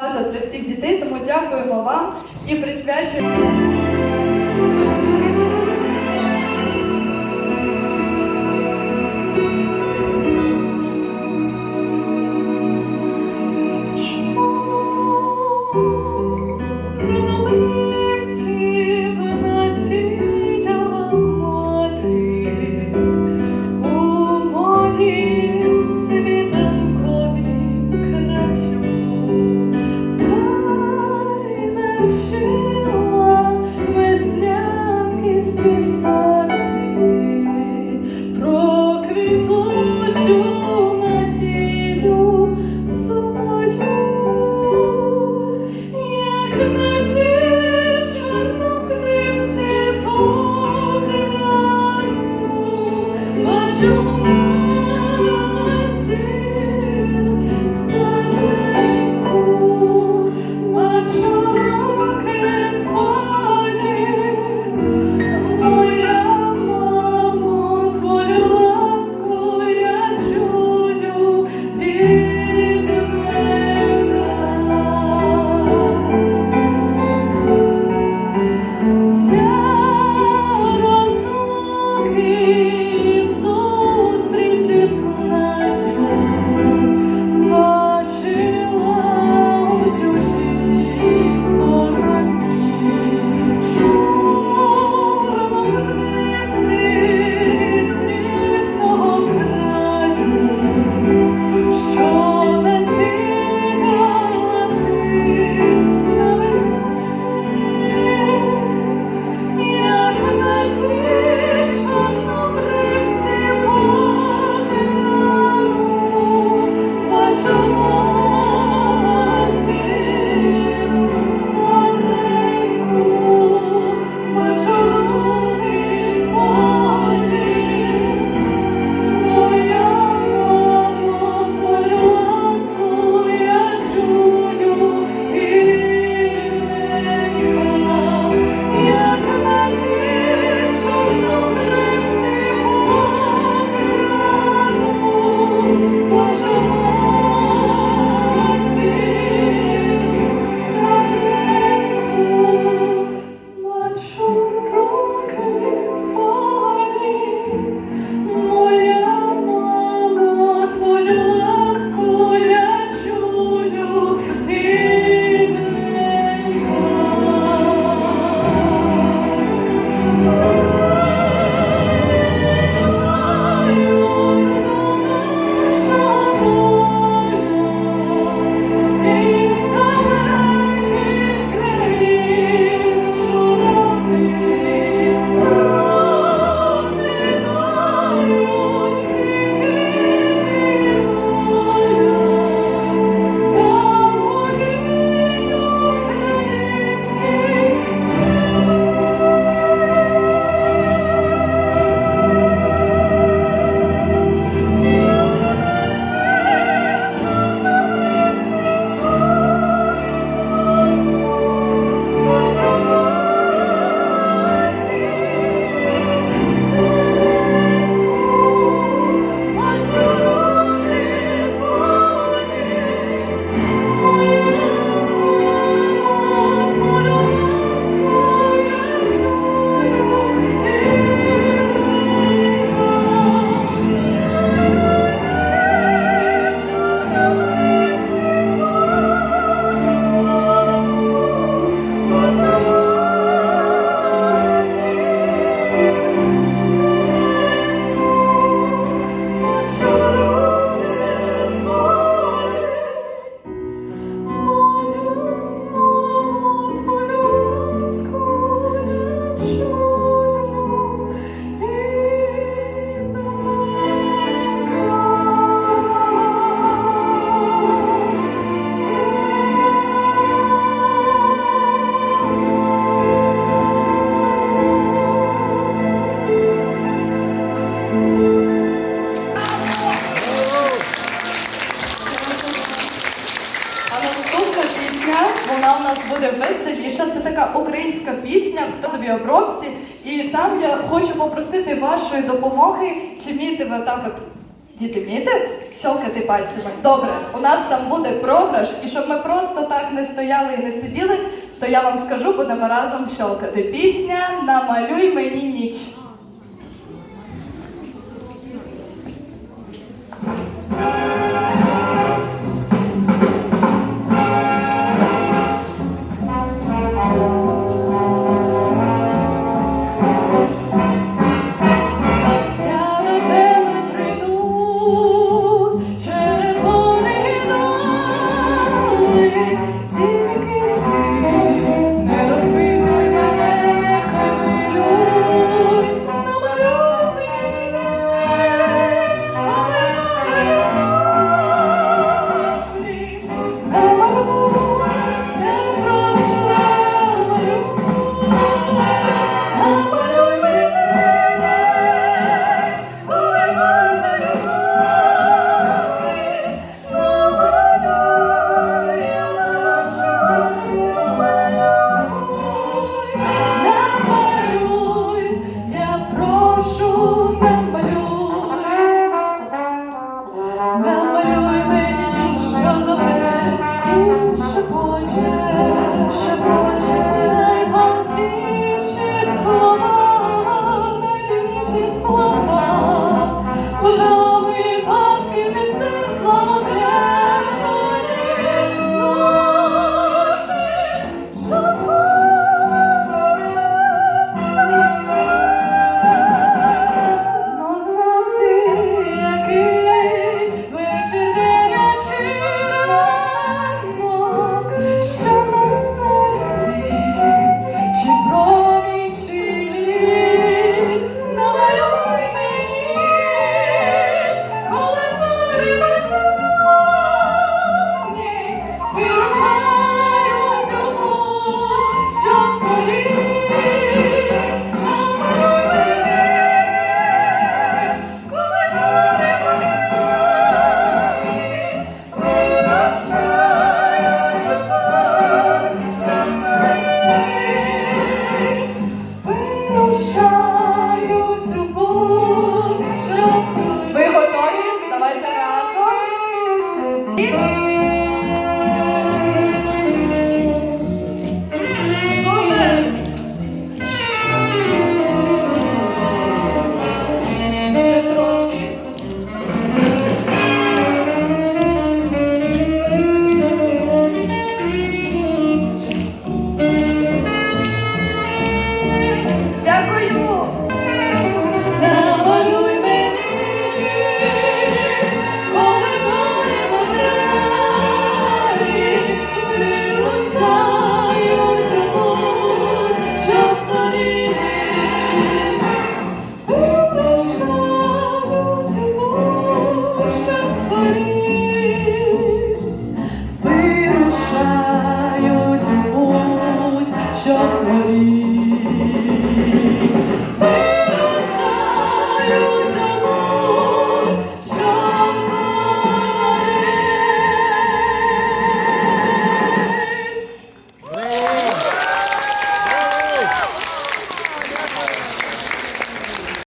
Для всіх дітей, тому дякуємо вам і присвячуємо. was я хочу попросити вашої допомоги, чи вмієте ви отак от діти вмієте щелкати пальцями. Добре, у нас там буде програш, і щоб ми просто так не стояли і не сиділи, то я вам скажу, будемо разом щелкати. Пісня намалюй мені ніч. 间，是不见。